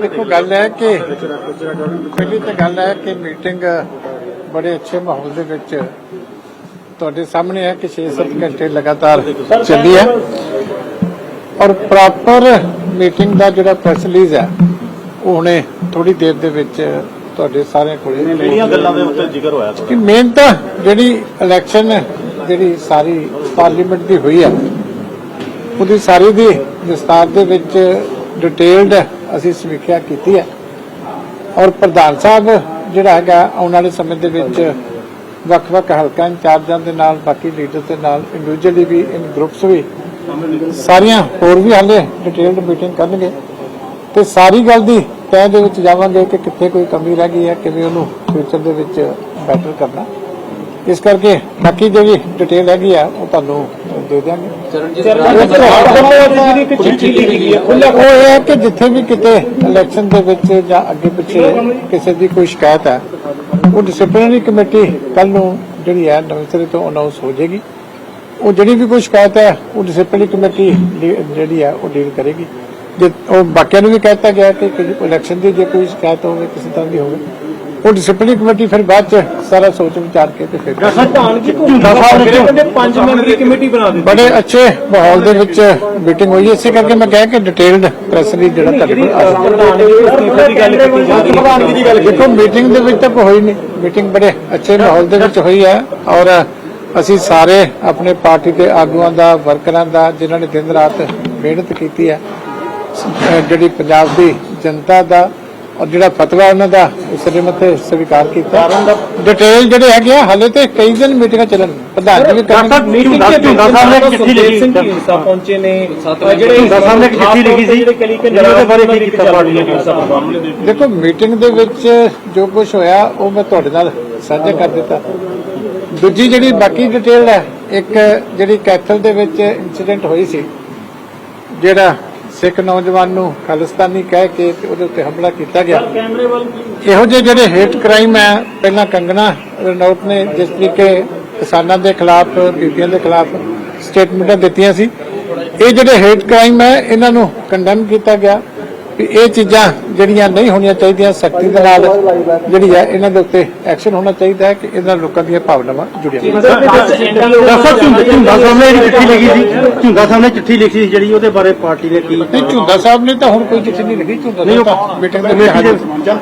ਦੇਖੋ ਗੱਲ ਹੈ ਕਿ ਪਹਿਲੀ ਤਾਂ ਗੱਲ ਹੈ ਕਿ ਮੀਟਿੰਗ ਬੜੇ ਅੱਛੇ ਮਾਹੌਲ ਦੇ ਵਿੱਚ ਤੁਹਾਡੇ ਸਾਹਮਣੇ ਹੈ ਕਿ 6-7 ਘੰਟੇ ਲਗਾਤਾਰ ਚੱਲੀ ਹੈ। ਔਰ ਪ੍ਰੋਪਰ ਮੀਟਿੰਗ ਦਾ ਜਿਹੜਾ ਪ੍ਰੈਸ ਰਿਲੀਜ਼ ਹੈ ਉਹ ਹੁਣੇ ਥੋੜੀ ਦੇਰ ਦੇ ਵਿੱਚ ਤੁਹਾਡੇ ਸਾਰਿਆਂ ਕੋਲੇ ਕਿਹੜੀਆਂ ਗੱਲਾਂ ਦੇ ਉੱਤੇ ਜ਼ਿਕਰ ਹੋਇਆ ਕਿ ਮੇਨ ਤਾਂ ਜਿਹੜੀ ਇਲੈਕਸ਼ਨ ਜਿਹੜੀ ਸਾਰੀ ਪਾਰਲੀਮੈਂਟ ਦੀ ਹੋਈ ਹੈ ਉਹਦੀ ਸਾਰੀ ਦੀ ਵਿਸਤਾਰ ਦੇ ਵਿੱਚ ਡਿਟੇਲਡ ਅਸੀਂ ਸਮੀਖਿਆ ਕੀਤੀ ਹੈ। ਔਰ ਪ੍ਰਧਾਨ ਸਾਹਿਬ ਜਿਹੜਾ ਹੈਗਾ, ਆਉਣ ਵਾਲੇ ਸਮੇਂ ਦੇ ਵਿੱਚ ਵੱਖ-ਵੱਖ ਹਲਕਾ ਇੰਚਾਰਜਾਂ ਦੇ ਨਾਲ, ਬਾਕੀ ਲੀਡਰ ਦੇ ਨਾਲ ਇੰਡੀਵਿਜੂਅਲੀ ਵੀ ਇਨ ਗਰੁੱਪਸ ਵੀ, ਸਾਰੀਆਂ ਹੋਰ ਵੀ ਹਾਲੇ ਡਿਟੇਲਡ ਮੀਟਿੰਗ ਕਰਨਗੇ। ਤੇ ਸਾਰੀ ਗੱਲ ਦੀ ਤੈਅ ਦੇ ਵਿੱਚ ਜਾਵਾਂਗੇ ਕਿ ਕਿੱਥੇ ਕੋਈ ਕਮੀ ਰਹਿ ਗਈ ਹੈ, ਕਿਵੇਂ ਉਹਨੂੰ ਫਿਊਚਰ ਦੇ ਵਿੱਚ ਬੈਟਰ ਕਰਨਾ। ਇਸ ਕਰਕੇ ਬਾਕੀ ਜਿਹੜੀ ਡਿਟੇਲ ਹੈਗੀ ਆ, ਉਹ ਤੁਹਾਨੂੰ ਦੇ ਦਿਆਂਗੇ। ਜਿਹੜੀ ਇੱਕ ਚਿੱਠੀ ਲਿਖੀ ਗਈ ਹੈ। ਉਹ ਇਹ ਹੈ ਕਿ ਜਿੱਥੇ ਵੀ ਕਿਤੇ ਇਲੈਕਸ਼ਨ ਦੇ ਵਿੱਚ ਜਾਂ ਅੱਗੇ ਪਿੱਛੇ ਕਿਸੇ ਦੀ ਕੋਈ ਸ਼ਿਕਾਇਤ ਹੈ ਉਹ ਡਿਸਪਲਿਨਰੀ ਕਮੇਟੀ ਕੱਲ ਨੂੰ ਜਿਹੜੀ ਹੈ ਨਵੇਂ ਸਿਰੇ ਤੋਂ ਅਨਾਉਂਸ ਹੋ ਜਾਏਗੀ। ਉਹ ਜਿਹੜੀ ਵੀ ਕੋਈ ਸ਼ਿਕਾਇਤ ਹੈ ਉਹ ਡਿਸਪਲਿਨਰੀ ਕਮੇਟੀ ਜਿਹੜੀ ਹੈ ਉਹ ਡੀਲ ਕਰੇਗੀ। ਜੇ ਉਹ ਬਾਕੀਆਂ ਨੂੰ ਵੀ ਕਹਿਤਾ ਗਿਆ ਕਿ ਇਲੈਕਸ਼ਨ ਦੀ ਜੇ ਕੋਈ ਸ਼ਿਕਾਇਤ ਹੋਵੇ ਕਿਸੇ ਤਰ੍ਹਾਂ ਦੀ ਹੋਵੇ ਉਹ ਡਿਸਪਲਿਨਰੀ ਕਮੇਟੀ ਫਿਰ ਬਾਅਦ ਚ ਸਾਰਾ ਸੋਚ ਵਿਚਾਰ ਕੇ ਤੇ ਫਿਰ ਪ੍ਰਧਾਨ ਜੀ ਝੁੰਦਾ ਸਾਹਿਬ ਨੇ ਕਹਿੰਦੇ ਪੰਜ ਮੈਂਬਰੀ ਕਮੇਟੀ ਬਣਾ ਦਿੱਤੀ। ਬੜੇ ਅੱਛੇ ਮਾਹੌਲ ਦੇ ਵਿੱਚ ਮੀਟਿੰਗ ਹੋਈ। ਇਸੇ ਕਰਕੇ ਮੈਂ ਕਿਹਾ ਕਿ ਡਿਟੇਲਡ ਪ੍ਰੈਸ ਲਈ ਜਿਹੜਾ ਤੁਹਾਡੇ ਕੋਲ ਆ ਪ੍ਰਧਾਨ ਜੀ ਦੀ ਅਸਤੀਫੇ ਦੀ ਗੱਲ ਕੀਤੀ ਜਾ ਰਹੀ ਹੈ। ਪ੍ਰਧਾਨ ਦੀ ਗੱਲ ਦੇਖੋ ਮੀਟਿੰਗ ਦੇ ਵਿੱਚ ਤਾਂ ਕੋਈ ਹੋਈ ਨਹੀਂ। ਮੀਟਿੰਗ ਬੜੇ ਅੱਛੇ ਮਾਹੌਲ ਦੇ ਵਿੱਚ ਹੋਈ ਹੈ। ਔਰ ਅਸੀਂ ਸਾਰੇ ਆਪਣੇ ਪਾਰਟੀ ਦੇ ਆਗੂਆਂ ਦਾ ਵਰਕਰਾਂ ਦਾ ਜਿਨ੍ਹਾਂ ਨੇ ਦਿਨ ਰਾਤ ਮਿਹਨਤ ਕੀਤੀ ਹੈ ਜਿਹੜੀ ਪੰਜਾਬ ਦੀ ਜਨਤਾ ਦਾ ਔਰ ਜਿਹੜਾ ਫਤਵਾ ਉਹਨਾਂ ਦਾ ਉਸ ਦੇ ਮੱਥੇ ਸਵੀਕਾਰ ਕੀਤਾ। ਡਿਟੇਲ ਜਿਹੜੇ ਹੈਗੇ ਆ ਹਾਲੇ ਤੇ ਕਈ ਦਿਨ ਮੀਟਿੰਗਾਂ ਚੱਲਣ। ਪ੍ਰਧਾਨ ਜੀ ਵੀ ਕਰਨਗੇ ਮੀਟਿੰਗ ਚ ਝੁੰਦਾ ਸਾਹਿਬ ਨੇ ਇੱਕ ਚਿੱਠੀ ਲਿਖੀ ਢੀਂਡਸਾ ਪਹੁੰਚੇ ਨੇ ਜਿਹੜੇ ਸਾਹਿਬ ਨੇ ਇੱਕ ਚਿੱਠੀ ਲਿਖੀ ਸੀ ਕੇ ਉਹਦੇ ਬਾਰੇ ਕੀ ਕੀਤਾ ਪਾਰਟੀ ਨੇ ਦੇਖੋ ਮੀਟਿੰਗ ਦੇ ਵਿੱਚ ਜੋ ਕੁਝ ਹੋਇਆ ਉਹ ਮੈਂ ਤੁਹਾਡੇ ਨਾਲ ਸਾਂਝਾ ਕਰ ਦਿੱਤਾ। ਦੂਜੀ ਜਿਹੜੀ ਬਾਕੀ ਡਿਟੇਲ ਹੈ ਇੱਕ ਜਿਹੜੀ ਕੈਥਲ ਦੇ ਵਿੱਚ ਇਨਸੀਡੈਂਟ ਹੋਈ ਸੀ ਜਿਹੜਾ ਸਿੱਖ ਨੌਜਵਾਨ ਨੂੰ ਖਾਲਿਸਤਾਨੀ ਕਹਿ ਕੇ ਤੇ ਉਹਦੇ ਉੱਤੇ ਹਮਲਾ ਕੀਤਾ ਗਿਆ। ਇਹੋ ਜਿਹੇ ਜਿਹੜੇ ਹੇਟ ਕ੍ਰਾਈਮ ਹੈ ਪਹਿਲਾਂ ਕੰਗਣਾ ਰਣੌਤ ਨੇ ਜਿਸ ਤਰੀਕੇ ਕਿਸਾਨਾਂ ਦੇ ਖਿਲਾਫ ਬੀਬੀਆਂ ਦੇ ਖਿਲਾਫ ਸਟੇਟਮੈਂਟਾਂ ਦਿੱਤੀਆਂ ਸੀ। ਇਹ ਜਿਹੜੇ ਹੇਟ ਕ੍ਰਾਈਮ ਹੈ ਇਹਨਾਂ ਨੂੰ ਕੰਡੈਮ ਕੀਤਾ ਗਿਆ। ਵੀ ਇਹ ਚੀਜ਼ਾਂ ਜਿਹੜੀਆਂ ਨਹੀਂ ਹੋਣੀਆਂ ਚਾਹੀਦੀਆਂ ਸਖਤੀ ਦੇ ਨਾਲ ਜਿਹੜੀ ਹੈ ਇਹਨਾਂ ਦੇ ਉੱਤੇ ਐਕਸ਼ਨ ਹੋਣਾ ਚਾਹੀਦਾ ਹੈ ਕਿ ਇਹਨਾਂ ਲੋਕਾਂ ਦੀਆਂ ਭਾਵਨਾਵਾਂ ਜੁੜੀਆਂ ਝੁੰਦਾ ਸਾਹਿਬ ਨੇ ਜਿਹੜੀ ਚਿੱਠੀ ਲਿਖੀ ਸੀ ਝੁੰਦਾ ਸਾਹਿਬ ਨੇ ਚਿੱਠੀ ਲਿਖੀ ਸੀ ਜਿਹੜੀ ਉਹਦੇ ਬਾਰੇ ਪਾਰਟੀ ਨੇ ਕੀ ਨਹੀਂ ਝੁੰਦਾ ਸਾਹਿਬ ਨੇ ਤਾਂ ਹੁਣ ਕੋਈ ਚਿੱਠੀ ਨਹੀਂ ਲਿਖੀ ਝੁੰਦਾ ਸਾਹਿਬ ਤਾਂ ਮੀਟਿੰਗ ਦੇ ਵਿੱਚ ਹਾਜ਼ਰ।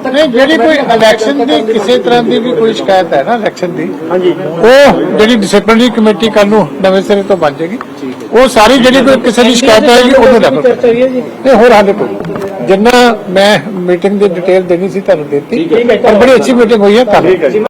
ਨਹੀਂ ਜਿਹੜੀ ਕੋਈ ਇਲੈਕਸ਼ਨ ਦੀ ਕਿਸੇ ਤਰ੍ਹਾਂ ਦੀ ਵੀ ਕੋਈ ਸ਼ਿਕਾਇਤ ਹੈ ਨਾ ਇਲੈਕਸ਼ਨ ਦੀ ਹਾਂਜੀ ਉਹ ਜਿਹੜੀ ਡਿਸਪਲਿਨਰੀ ਕਮੇਟੀ ਕੱਲ ਨੂੰ ਨਵੇਂ ਸਿਰੇ ਤੋਂ ਬਣ ਜਾਏਗੀ ਉਹ ਸਾਰੀ ਜਿਹੜੀ ਕੋਈ ਕਿਸੇ ਦੀ ਸ਼ਿਕਾਇਤ ਆਏਗੀ ਉਹਨੂੰ ਰੈਫਰ ਤੇ ਹੋਰ ਹਾਲੇ ਕੋਈ ਜਿੰਨਾ ਮੈਂ ਮੀਟਿੰਗ ਦੀ ਡਿਟੇਲ ਦੇਣੀ ਸੀ ਤੁਹਾਨੂੰ ਦਿੱਤੀ ਪਰ ਬੜੀ ਅੱਛੀ ਮੀਟਿੰਗ ਹੋਈ ਹੈ ਕੱਲ